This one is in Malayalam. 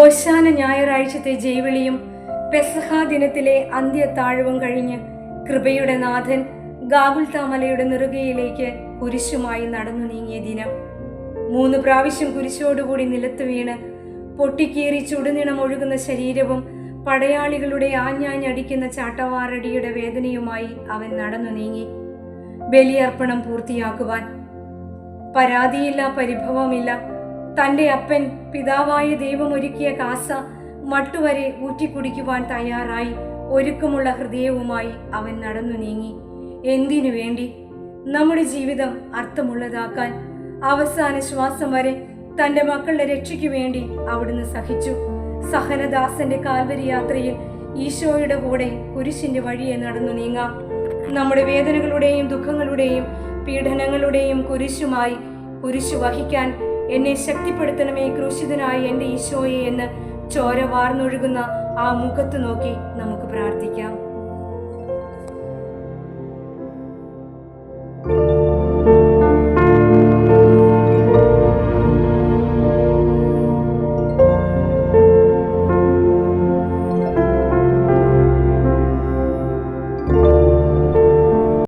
ഓശാന ഞായറാഴ്ചത്തെ ജൈവിളിയും പെസഹാ ദിനത്തിലെ അന്ത്യത്താഴവും കഴിഞ്ഞ് കൃപയുടെ നാഥൻ ഗാഗുൽത്താമലയുടെ നെറുകയിലേക്ക് കുരിശുമായി നടന്നു നീങ്ങിയ ദിനം. മൂന്ന് പ്രാവശ്യം കുരിശോടുകൂടി നിലത്ത് വീണ് പൊട്ടിക്കീറി ചുടുനിണം ഒഴുകുന്ന ശരീരവും പടയാളികളുടെ ആഞ്ഞാഞ്ഞടിക്കുന്ന ചാട്ടവാറടിയുടെ വേദനയുമായി അവൻ നടന്നു നീങ്ങി. ബലിയർപ്പണം പൂർത്തിയാക്കുവാൻ പരാതിയില്ല പരിഭവമില്ല. തന്റെ അപ്പൻ പിതാവായ ദൈവം ഒരുക്കിയ കാസ മട്ടുവരെ ഊറ്റിക്കുടിക്കുവാൻ തയ്യാറായി. ഒരുക്കമുള്ള ഹൃദയവുമായി അവൻ നടന്നു നീങ്ങി. എന്തിനു വേണ്ടി? നമ്മുടെ ജീവിതം അർത്ഥമുള്ളതാക്കാൻ അവസാന ശ്വാസം വരെ തന്റെ മക്കളുടെ രക്ഷയ്ക്കു വേണ്ടി അവിടുന്ന് സഹിച്ചു. സഹനദാസന്റെ കാൽവരി യാത്രയിൽ ഈശോയുടെ കൂടെ കുരിശിന്റെ വഴിയെ നടന്നു നീങ്ങാം. നമ്മുടെ വേദനകളുടെയും ദുഃഖങ്ങളുടെയും പീഡനങ്ങളുടെയും കുരിശുമായി കുരിശു വഹിക്കാൻ എന്നെ ശക്തിപ്പെടുത്തണമേ ക്രൂശിതനായ എന്റെ ഈശോയെ എന്ന് ചോര വാർന്നൊഴുകുന്ന ആ മുഖത്ത് നോക്കി നമുക്ക് പ്രാർത്ഥിക്കാം.